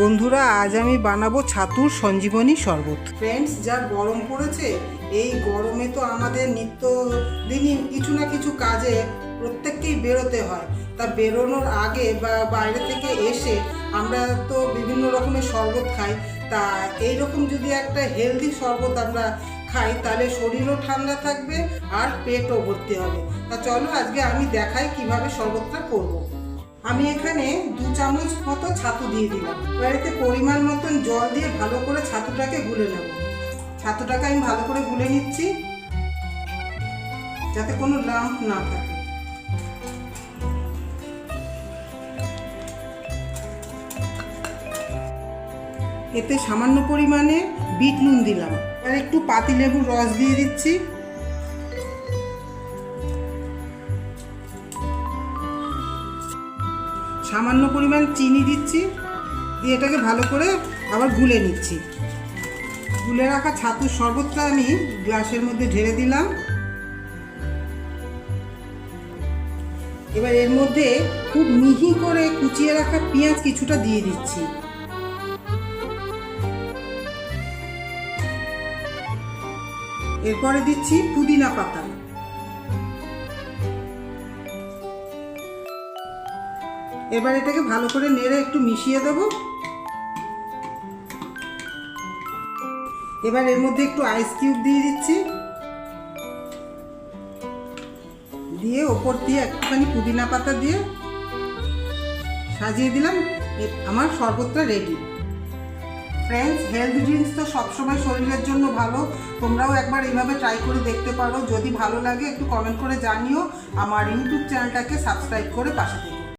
বন্ধুরা, আজ আমি বানাবো ছাতুর সঞ্জীবনী শরবত। ফ্রেন্ডস যা গরম পড়েছে, এই গরমে তো আমাদের নিত্য দিনই কিছু না কিছু কাজে প্রত্যেককেই বেরোতে হয়। তা বেরোনোর আগে বা বাইরে থেকে এসে আমরা তো বিভিন্ন রকমের শরবত খাই। তা এই রকম যদি একটা হেলদি শরবত আমরা খাই, তাহলে শরীরও ঠান্ডা থাকবে আর পেটও ভর্তি হবে। তা চলো আজকে আমি দেখাই কীভাবে শরবতটা করব। আমি এখানে দু চামচ মতো ছাতু দিয়ে দিলাম। এবার এতে পরিমাণ মতন জল দিয়ে ভালো করে ছাতুটাকে গুলে নেব। ছাতুটাকে আমি ভালো করে গুলে নিচ্ছি, যাতে কোনো লাম্প না থাকে। এতে সামান্য পরিমাণে বিট নুন দিলাম। আর একটু পাতিলেবুর রস দিয়ে দিচ্ছি। সামান্য পরিমাণ চিনি দিচ্ছি, দিয়ে এটাকে ভালো করে আবার গুলে নিচ্ছি। গুলে রাখা ছাতুর শরবতটা আমি গ্লাসের মধ্যে ঢেলে দিলাম। এবার এর মধ্যে খুব মিহি করে কুচিয়ে রাখা পেঁয়াজ কিছুটা দিয়ে দিচ্ছি। এরপরে দিচ্ছি পুদিনা পাতা। এবার এটাকে ভালো করে নেড়ে একটু মিশিয়ে দেবো। এবার এর মধ্যে একটু আইস কিউব দিয়ে দিচ্ছি। দিয়ে ওপর দিয়ে একটুখানি পুদিনা পাতা দিয়ে সাজিয়ে দিলাম। আমার শরবতটা রেডি ফ্রেন্ডস হেলথ ড্রিঙ্কস তো সবসময় শরীরের জন্য ভালো। তোমরাও একবার এইভাবে ট্রাই করে দেখতে পারো। যদি ভালো লাগে, একটু কমেন্ট করে জানিও। আমার ইউটিউব চ্যানেলটাকে সাবস্ক্রাইব করে পাশে থেকে।